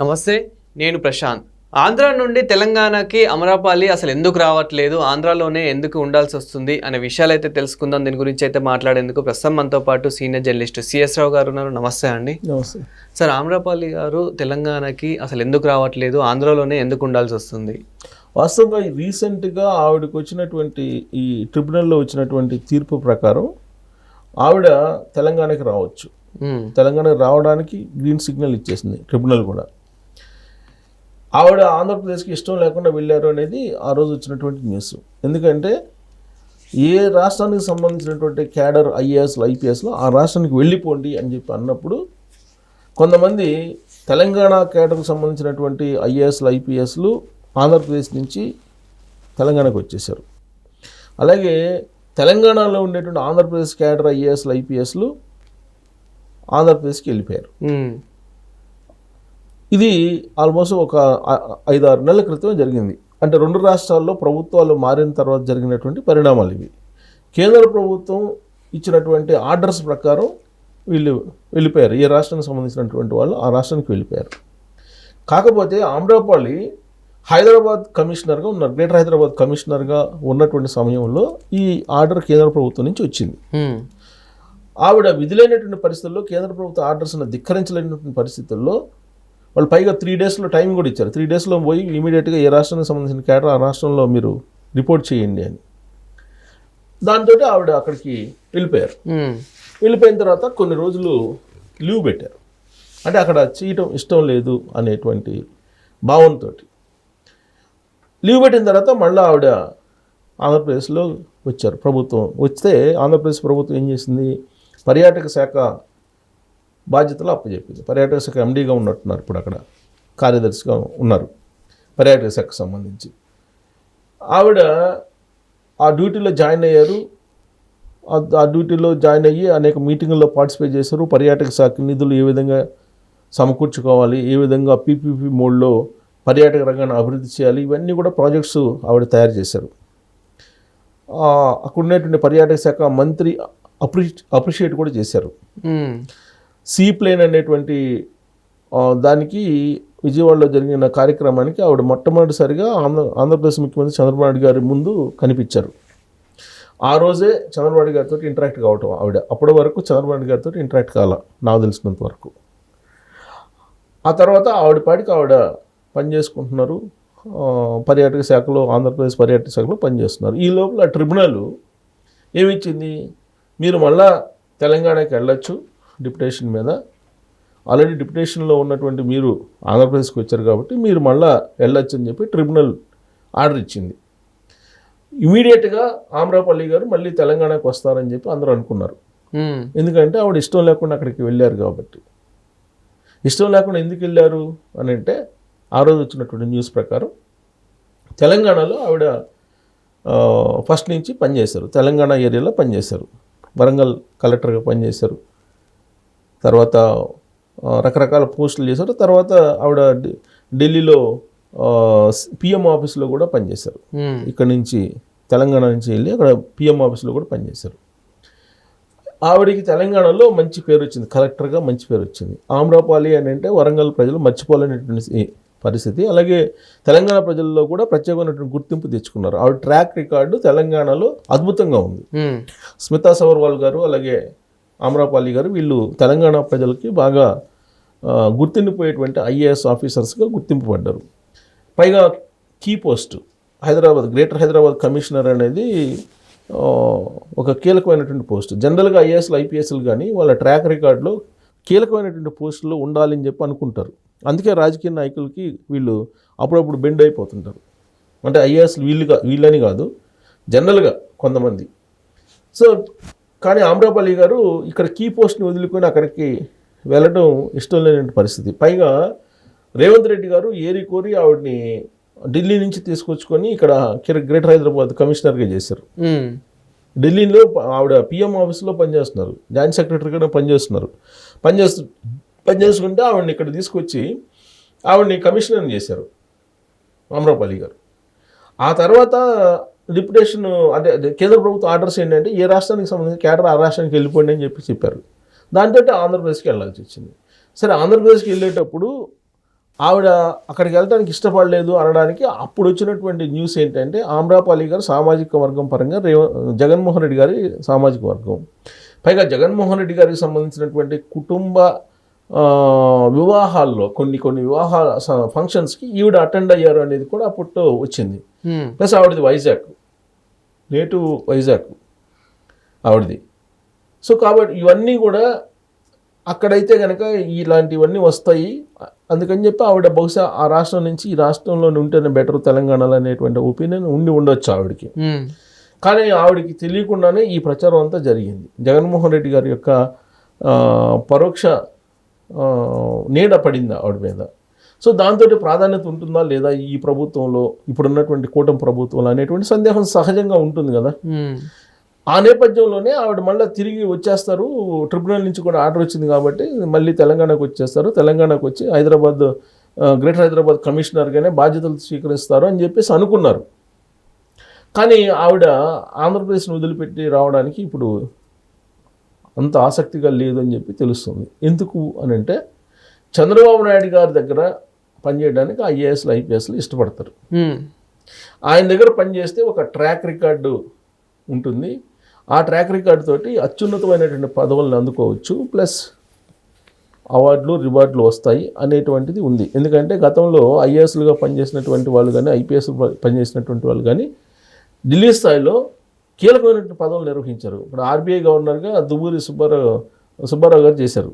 నమస్తే నేను ప్రశాంత్. ఆంధ్ర నుండి తెలంగాణకి అమరాపాలి అసలు ఎందుకు రావట్లేదు? ఆంధ్రాలోనే ఎందుకు ఉండాల్సి వస్తుంది? అనే విషయాలు అయితే తెలుసుకుందాం. దీని గురించి అయితే మాట్లాడేందుకు ప్రస్తుతం మనతో పాటు సీనియర్ జర్నలిస్ట్ సిఎస్ రావు గారు ఉన్నారు. నమస్తే అండి. నమస్తే. సార్ ఆమ్రపాలి గారు తెలంగాణకి అసలు ఎందుకు రావట్లేదు? ఆంధ్రాలోనే ఎందుకు ఉండాల్సి వస్తుంది? వాస్తవంగా రీసెంట్గా ఆవిడకు వచ్చినటువంటి ఈ ట్రిబ్యునల్లో వచ్చినటువంటి తీర్పు ప్రకారం ఆవిడ తెలంగాణకి రావచ్చు. తెలంగాణకి రావడానికి గ్రీన్ సిగ్నల్ ఇచ్చేసింది ట్రిబ్యునల్ కూడా. ఆవిడ ఆంధ్రప్రదేశ్కి ఇష్టం లేకుండా వెళ్ళారు అనేది ఆ రోజు వచ్చినటువంటి న్యూస్. ఎందుకంటే ఏ రాష్ట్రానికి సంబంధించినటువంటి క్యాడర్ ఐఏఎస్లు ఐపీఎస్లో ఆ రాష్ట్రానికి వెళ్ళిపోండి అని చెప్పి అన్నప్పుడు కొంతమంది తెలంగాణ క్యాడర్కు సంబంధించినటువంటి ఐఏఎస్లు ఐపీఎస్లు ఆంధ్రప్రదేశ్ నుంచి తెలంగాణకు వచ్చేసారు అలాగే తెలంగాణలో ఉండేటువంటి ఆంధ్రప్రదేశ్ క్యాడర్ ఐఏఎస్లు ఐపీఎస్లు ఆంధ్రప్రదేశ్కి వెళ్ళిపోయారు. ఇది ఆల్మోస్ట్ ఒక ఐదారు నెలల క్రితం జరిగింది. అంటే రెండు రాష్ట్రాల్లో ప్రభుత్వాలు మారిన తర్వాత జరిగినటువంటి పరిణామాలు ఇవి. కేంద్ర ప్రభుత్వం ఇచ్చినటువంటి ఆర్డర్స్ ప్రకారం వీళ్ళు వెళ్ళిపోయారు. ఏ రాష్ట్రానికి సంబంధించినటువంటి వాళ్ళు ఆ రాష్ట్రానికి వెళ్ళిపోయారు. కాకపోతే ఆమ్రాపాలి హైదరాబాద్ కమిషనర్గా ఉన్నారు. గ్రేటర్ హైదరాబాద్ కమిషనర్గా ఉన్నటువంటి సమయంలో ఈ ఆర్డర్ కేంద్ర ప్రభుత్వం నుంచి వచ్చింది. ఆవిడ విధులైనటువంటి పరిస్థితుల్లో కేంద్ర ప్రభుత్వ ఆర్డర్స్ను ధిక్కరించలేనటువంటి పరిస్థితుల్లో వాళ్ళు పైగా త్రీ డేస్లో టైం కూడా ఇచ్చారు. త్రీ డేస్లో పోయి ఇమీడియట్గా ఏ రాష్ట్రానికి సంబంధించిన కేటర్ ఆ రాష్ట్రంలో మీరు రిపోర్ట్ చేయండి అని. దాంతో ఆవిడ అక్కడికి వెళ్ళిపోయారు. మ్మ్. వెళ్ళిపోయిన తర్వాత కొన్ని రోజులు లీవ్ పెట్టారు. అంటే అక్కడ చేయటం ఇష్టం లేదు అనేటువంటి భావంతో లీవ్ పెట్టిన తర్వాత మళ్ళీ ఆవిడ ఆంధ్రప్రదేశ్లో వచ్చారు. ప్రభుత్వం వస్తే ఆంధ్రప్రదేశ్ ప్రభుత్వం ఏం చేసింది? పర్యాటక శాఖ బాధ్యతలు అప్పచెప్పింది పర్యాటక శాఖ ఎండీగా ఉన్నట్టున్నారు ఇప్పుడు అక్కడ. కార్యదర్శిగా ఉన్నారు. పర్యాటక శాఖకు సంబంధించి. ఆవిడ ఆ డ్యూటీలో జాయిన్ అయ్యారు. ఆ- డ్యూటీలో జాయిన్ అయ్యి అనేక మీటింగుల్లో పార్టిసిపేట్ చేశారు. పర్యాటక శాఖ నిధులు ఏ విధంగా సమకూర్చుకోవాలి ఏ విధంగా పీపీపీ మోడ్లో పర్యాటక రంగాన్ని అభివృద్ధి చేయాలి ఇవన్నీ కూడా ప్రాజెక్ట్స్ ఆవిడ తయారు చేశారు. అక్కడ ఉన్నటువంటి పర్యాటక శాఖ మంత్రి అప్రి అప్రిషియేట్ కూడా చేశారు. సీ ప్లేన్ అనేటువంటి దానికి విజయవాడలో జరిగిన కార్యక్రమానికి ఆవిడ మొట్టమొదటిసారిగా ఆంధ్ర ఆంధ్రప్రదేశ్ ముఖ్యమంత్రి చంద్రబాబు నాయుడు గారి ముందు కనిపించారు. ఆ రోజే చంద్రబాబు నాయుడు గారితో ఇంటరాక్ట్ కావటం ఆవిడ. అప్పటి వరకు చంద్రబాబు నాయుడు గారితో ఇంటరాక్ట్ కాల నాకు తెలిసినంత వరకు. ఆ తర్వాత ఆవిడ పాటికి ఆవిడ పనిచేసుకుంటున్నారు పర్యాటక శాఖలో ఆంధ్రప్రదేశ్ పర్యాటక శాఖలో పనిచేస్తున్నారు ఈ లోపల ట్రిబ్యునల్ ఏమిచ్చింది మీరు మళ్ళా తెలంగాణకి వెళ్ళొచ్చు. డిప్యుటేషన్ మీద. ఆల్రెడీ డిప్యుటేషన్లో ఉన్నటువంటి మీరు ఆంధ్రప్రదేశ్కి వచ్చారు కాబట్టి మీరు మళ్ళా వెళ్ళొచ్చు అని చెప్పి ట్రిబ్యునల్ ఆర్డర్ ఇచ్చింది. ఇమీడియట్గా ఆమ్రాపల్లి గారు మళ్ళీ తెలంగాణకు వస్తారని చెప్పి అందరూ అనుకున్నారు. ఎందుకంటే ఆవిడ ఇష్టం లేకుండా అక్కడికి వెళ్ళారు కాబట్టి. ఇష్టం లేకుండా ఎందుకు వెళ్ళారు అని అంటే ఆ రోజు వచ్చినటువంటి న్యూస్ ప్రకారం తెలంగాణలో ఆవిడ ఫస్ట్ నుంచి పనిచేశారు. తెలంగాణ ఏరియాలో పనిచేశారు. వరంగల్ కలెక్టర్గా పనిచేశారు. తర్వాత రకరకాల పోస్టులు చేశారు. తర్వాత ఆవిడ ఢిల్లీలో పిఎం ఆఫీస్లో కూడా పనిచేశారు. ఇక్కడ నుంచి తెలంగాణ నుంచి వెళ్ళి అక్కడ పిఎం ఆఫీస్లో కూడా పనిచేశారు. ఆవిడకి తెలంగాణలో మంచి పేరు వచ్చింది. కలెక్టర్గా మంచి పేరు వచ్చింది. ఆమ్రాపాలి అని అంటే వరంగల్ ప్రజలు మర్చిపోలేనటువంటి పరిస్థితి. అలాగే తెలంగాణ ప్రజల్లో కూడా ప్రత్యేకమైనటువంటి గుర్తింపు తెచ్చుకున్నారు. ఆవిడ ట్రాక్ రికార్డు తెలంగాణలో అద్భుతంగా ఉంది. స్మితా సవర్వాల్ గారు అలాగే ఆమ్రాపాలి గారు వీళ్ళు తెలంగాణ ప్రజలకి బాగా ఆ, గుర్తుండిపోయేటువంటి ఐఏఎస్ ఆఫీసర్స్గా గుర్తింపు పడ్డారు పైగా key post Hyderabad greater Hyderabad commissioner అనేది ఒక కీలకమైనటువంటి పోస్ట్. జనరల్గా ఐఏఎస్లు ఐపీఎస్లు కానీ వాళ్ళ ట్రాక్ రికార్డులో కీలకమైనటువంటి పోస్టులో ఉండాలని చెప్పి అనుకుంటారు. అందుకే రాజకీయ నాయకులకి వీళ్ళు అప్పుడప్పుడు బెండ్ అయిపోతుంటారు. అంటే ఐఏఎస్లు వీళ్ళుగా వీళ్ళని కాదు జనరల్గా కొంతమంది. సో కానీ ఆమ్రాపల్లి గారు ఇక్కడ కీ పోస్ట్ని వదులుకొని అక్కడికి వెళ్ళడం ఇష్టం లేని పరిస్థితి. పైగా రేవంత్ రెడ్డి గారు ఏరి కోరి ఆవిడని ఢిల్లీ నుంచి తీసుకొచ్చుకొని ఇక్కడ గ్రేటర్ హైదరాబాద్ కమిషనర్గా చేశారు. ఢిల్లీలో ఆవిడ పిఎం ఆఫీస్లో పనిచేస్తున్నారు. జాయింట్ సెక్రటరీగా పనిచేస్తున్నారు. పనిచేస్తు పనిచేసుకుంటే ఆవిడని ఇక్కడ తీసుకొచ్చి ఆవిడని కమిషనర్ చేశారు అమరాపల్లి గారు. ఆ తర్వాత డిప్యుటేషన్ అంటే అదే కేంద్ర ప్రభుత్వ ఆర్డర్స్ ఏంటంటే ఏ రాష్ట్రానికి సంబంధించి కేటర్ ఆ రాష్ట్రానికి వెళ్ళిపోండి అని చెప్పి చెప్పారు. దాంతో ఆంధ్రప్రదేశ్కి వెళ్ళాల్సి వచ్చింది. సరే ఆంధ్రప్రదేశ్కి వెళ్ళేటప్పుడు ఆవిడ అక్కడికి వెళ్ళడానికి ఇష్టపడలేదు అనడానికి అప్పుడు వచ్చినటువంటి న్యూస్ ఏంటంటే ఆమ్రాపాలి గారు సామాజిక వర్గం పరంగా రేవ జగన్మోహన్ రెడ్డి గారి సామాజిక వర్గం. పైగా జగన్మోహన్ రెడ్డి గారికి సంబంధించినటువంటి కుటుంబ వివాహాల్లో కొన్ని కొన్ని వివాహ ఫంక్షన్స్కి ఈవిడ అటెండ్ అయ్యారు అనేది కూడా అప్పుడు వచ్చింది. ప్లస్ ఆవిడది వైజాగ్. నేటివ్ వైజాగ్ ఆవిడది. సో కాబట్టి ఇవన్నీ కూడా అక్కడైతే కనుక ఇలాంటివన్నీ వస్తాయి. అందుకని చెప్పి ఆవిడ బహుశా ఆ రాష్ట్రం నుంచి ఈ రాష్ట్రంలో ఉంటేనే బెటర్ తెలంగాణలో అనేటువంటి ఒపీనియన్ ఉండి ఉండొచ్చు ఆవిడకి. కానీ ఆవిడకి తెలియకుండానే ఈ ప్రచారం అంతా జరిగింది. జగన్మోహన్ రెడ్డి గారి యొక్క పరోక్ష నీడ పడింది ఆవిడ మీద. సో దాంతో ప్రాధాన్యత ఉంటుందా లేదా ఈ ప్రభుత్వంలో ఇప్పుడున్నటువంటి కూటమి ప్రభుత్వంలో అనేటువంటి సందేహం సహజంగా ఉంటుంది కదా? ఆ నేపథ్యంలోనే ఆవిడ మళ్ళీ తిరిగి వచ్చేస్తారు. ట్రిబ్యునల్ నుంచి కూడా ఆర్డర్ వచ్చింది కాబట్టి మళ్ళీ తెలంగాణకు వచ్చేస్తారు. తెలంగాణకు వచ్చి హైదరాబాద్ గ్రేటర్ హైదరాబాద్ కమిషనర్గానే బాధ్యతలు స్వీకరిస్తారు అని చెప్పేసి అనుకున్నారు. కానీ ఆవిడ ఆంధ్రప్రదేశ్ను వదిలిపెట్టి రావడానికి ఇప్పుడు అంత ఆసక్తిగా లేదు అని చెప్పి తెలుస్తుంది. ఎందుకు అని అంటే చంద్రబాబు నాయుడు గారి దగ్గర పనిచేయడానికి ఐఏఎస్లు ఐపీఎస్లు ఇష్టపడతారు. ఆయన దగ్గర పనిచేస్తే ఒక ట్రాక్ రికార్డు ఉంటుంది. ఆ ట్రాక్ రికార్డు తోటి అత్యున్నతమైనటువంటి పదవులను అందుకోవచ్చు. ప్లస్ అవార్డులు రివార్డులు వస్తాయి అనేటువంటిది ఉంది. ఎందుకంటే గతంలో ఐఏఎస్లుగా పనిచేసినటువంటి వాళ్ళు కానీ ఐపీఎస్ పనిచేసినటువంటి వాళ్ళు కానీ ఢిల్లీ స్థాయిలో కీలకమైనటువంటి పదవులు నిర్వహించారు. ఇప్పుడు ఆర్బీఐ గవర్నర్గా దువ్వూరి సుబ్బారావు సుబ్బారావు గారు చేశారు.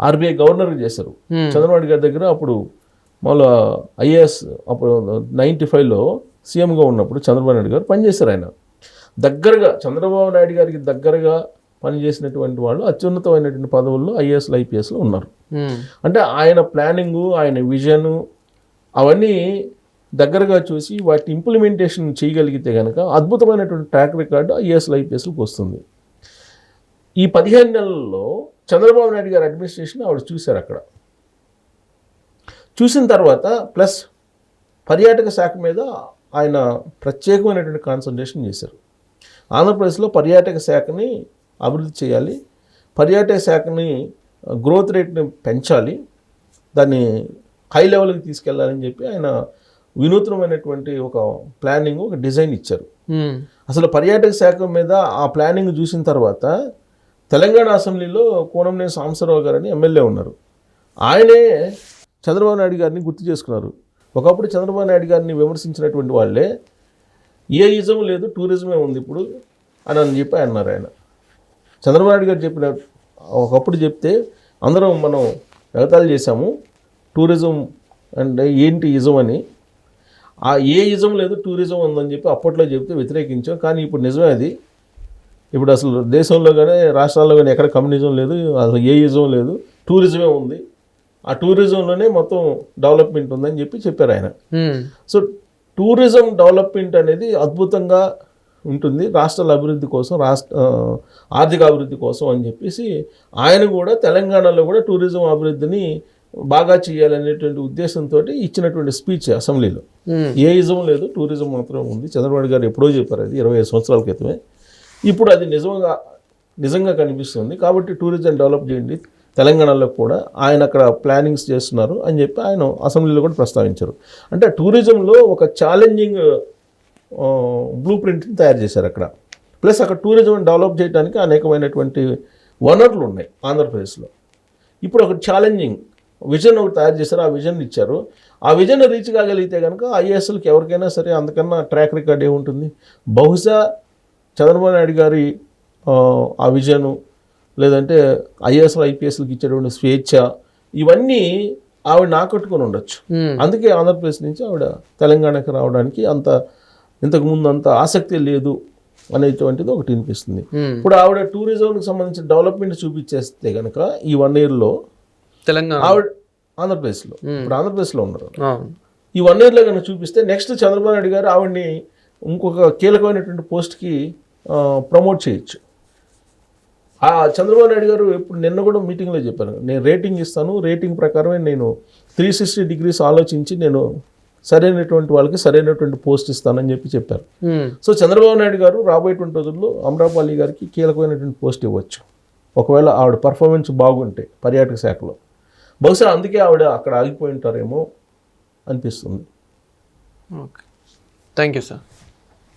ఆర్బీఐ గవర్నర్గా చేశారు. చంద్రబాబు గారి దగ్గర అప్పుడు మళ్ళీ ఐఏఎస్ అప్పుడు నైంటీ ఫైవ్లో సీఎంగా ఉన్నప్పుడు చంద్రబాబు నాయుడు గారు పనిచేశారు ఆయన. దగ్గరగా చంద్రబాబు నాయుడు గారికి దగ్గరగా పనిచేసినటువంటి వాళ్ళు అత్యున్నతమైనటువంటి పదవుల్లో ఐఏఎస్లు ఐపీఎస్లు ఉన్నారు. అంటే ఆయన ప్లానింగు ఆయన విజను అవన్నీ దగ్గరగా చూసి వాటి ఇంప్లిమెంటేషన్ చేయగలిగితే కనుక అద్భుతమైనటువంటి ట్రాక్ రికార్డు ఐఏఎస్లు ఐపీఎస్లకు వస్తుంది. ఈ పదిహేను నెలల్లో చంద్రబాబు నాయుడు గారి అడ్మినిస్ట్రేషన్ ఆవిడ చూశారు అక్కడ. చూసిన తర్వాత ప్లస్ పర్యాటక శాఖ మీద ఆయన ప్రత్యేకమైనటువంటి కాన్సన్ట్రేషన్ చేశారు. ఆంధ్రప్రదేశ్లో పర్యాటక శాఖని అభివృద్ధి చేయాలి పర్యాటక శాఖని గ్రోత్ రేట్ని పెంచాలి దాన్ని హై లెవెల్కి తీసుకెళ్ళాలని చెప్పి ఆయన వినూత్నమైనటువంటి ఒక ప్లానింగ్ ఒక డిజైన్ ఇచ్చారు. అసలు పర్యాటక శాఖ మీద ఆ ప్లానింగ్ చూసిన తర్వాత తెలంగాణ అసెంబ్లీలో కోనంనేని సాంబశివరావు గారని ఎమ్మెల్యే ఉన్నారు. ఆయనే చంద్రబాబు నాయుడు గారిని గుర్తు చేసుకున్నారు. ఒకప్పుడు చంద్రబాబు నాయుడు గారిని విమర్శించినటువంటి వాళ్ళే ఏ ఇజం లేదు టూరిజమే ఉంది ఇప్పుడు అని అని చెప్పి అన్నారు ఆయన. చంద్రబాబు నాయుడు గారు చెప్పిన ఒకప్పుడు చెప్తే అందరం మనం ఎగతాలు చేశాము టూరిజం అంటే ఏంటి ఇజం అని. ఆ ఏ ఇజం లేదు టూరిజం ఉందని చెప్పి అప్పట్లో చెప్తే వ్యతిరేకించాం కానీ ఇప్పుడు నిజమే అది. ఇప్పుడు అసలు దేశంలో కానీ రాష్ట్రాల్లో కానీ ఎక్కడ కమ్యూనిజం లేదు అసలు ఏ ఇజం లేదు టూరిజమే ఉంది. ఆ టూరిజంలోనే మొత్తం డెవలప్మెంట్ ఉందని చెప్పి చెప్పారు ఆయన. సో టూరిజం డెవలప్మెంట్ అనేది అద్భుతంగా ఉంటుంది రాష్ట్రాల అభివృద్ధి కోసం రాష్ట్ర ఆర్థిక అభివృద్ధి కోసం అని చెప్పేసి ఆయన కూడా తెలంగాణలో కూడా టూరిజం అభివృద్ధిని బాగా చేయాలనేటువంటి ఉద్దేశంతో ఇచ్చినటువంటి స్పీచ్ అసెంబ్లీలో. ఏ ఇజం లేదు టూరిజం మాత్రం ఉంది. చంద్రబాబు గారు ఎప్పుడో చెప్పారు అది ఇరవై ఐదు సంవత్సరాల క్రితమే. ఇప్పుడు అది నిజంగా నిజంగా కనిపిస్తుంది. కాబట్టి టూరిజం డెవలప్ చేయండి. తెలంగాణలో కూడా ఆయన అక్కడ ప్లానింగ్స్ చేస్తున్నారు అని చెప్పి ఆయన అసెంబ్లీలో కూడా ప్రస్తావించారు. అంటే టూరిజంలో ఒక ఛాలెంజింగ్ బ్లూ ప్రింట్ని తయారు చేశారు అక్కడ. ప్లస్ అక్కడ టూరిజం డెవలప్ చేయడానికి అనేకమైనటువంటి వనరులు ఉన్నాయి ఆంధ్రప్రదేశ్లో. ఇప్పుడు ఒక ఛాలెంజింగ్ విజన్ ఒకటి తయారు చేశారు ఆ విజన్ ఇచ్చారు. ఆ విజన్ రీచ్ కాగలిగితే కనుక ఐఏఎస్ఎల్కి ఎవరికైనా సరే అంతకన్నా ట్రాక్ రికార్డ్ ఏముంటుంది బహుశా చంద్రబాబు నాయుడు గారి ఆ, విజను లేదంటే ఐఏఎస్ఎల్ ఐపీఎస్లకు ఇచ్చేటువంటి స్వేచ్ఛ ఇవన్నీ ఆవిడ నాకట్టుకొని ఉండొచ్చు. అందుకే ఆంధ్రప్రదేశ్ నుంచి ఆవిడ తెలంగాణకి రావడానికి అంత ఇంతకుముందు అంత ఆసక్తి లేదు అనేటువంటిది ఒకటి వినిపిస్తుంది. ఇప్పుడు ఆవిడ టూరిజంకి సంబంధించిన డెవలప్మెంట్ చూపించేస్తే కనుక ఈ వన్ ఇయర్లో తెలంగాణ. ఆవిడ ఆంధ్రప్రదేశ్లో ఇప్పుడు ఆంధ్రప్రదేశ్లో ఉన్నారు. ఈ వన్ ఇయర్లో కనుక చూపిస్తే నెక్స్ట్ చంద్రబాబు నాయుడు గారు ఆవిడ్ని ఇంకొక కీలకమైనటువంటి పోస్ట్కి ప్రమోట్ చేయొచ్చు. ఆ చంద్రబాబు నాయుడు గారు ఇప్పుడు నిన్న కూడా మీటింగ్లో చెప్పారు. నేను రేటింగ్ ఇస్తాను రేటింగ్ ప్రకారమే నేను త్రీ సిక్స్టీ డిగ్రీస్ ఆలోచించి నేను సరైనటువంటి వాళ్ళకి సరైనటువంటి పోస్ట్ ఇస్తానని చెప్పి చెప్పారు. సో చంద్రబాబు నాయుడు గారు రాబోయేటువంటి రోజుల్లో అమరాపాలి గారికి కీలకమైనటువంటి పోస్ట్ ఇవ్వచ్చు. ఒకవేళ ఆవిడ పర్ఫార్మెన్స్ బాగుంటే పర్యాటక శాఖలో. బహుశా అందుకే ఆవిడ అక్కడ ఆగిపోయి ఉంటారేమో అనిపిస్తుంది. ఓకే. Thank you sir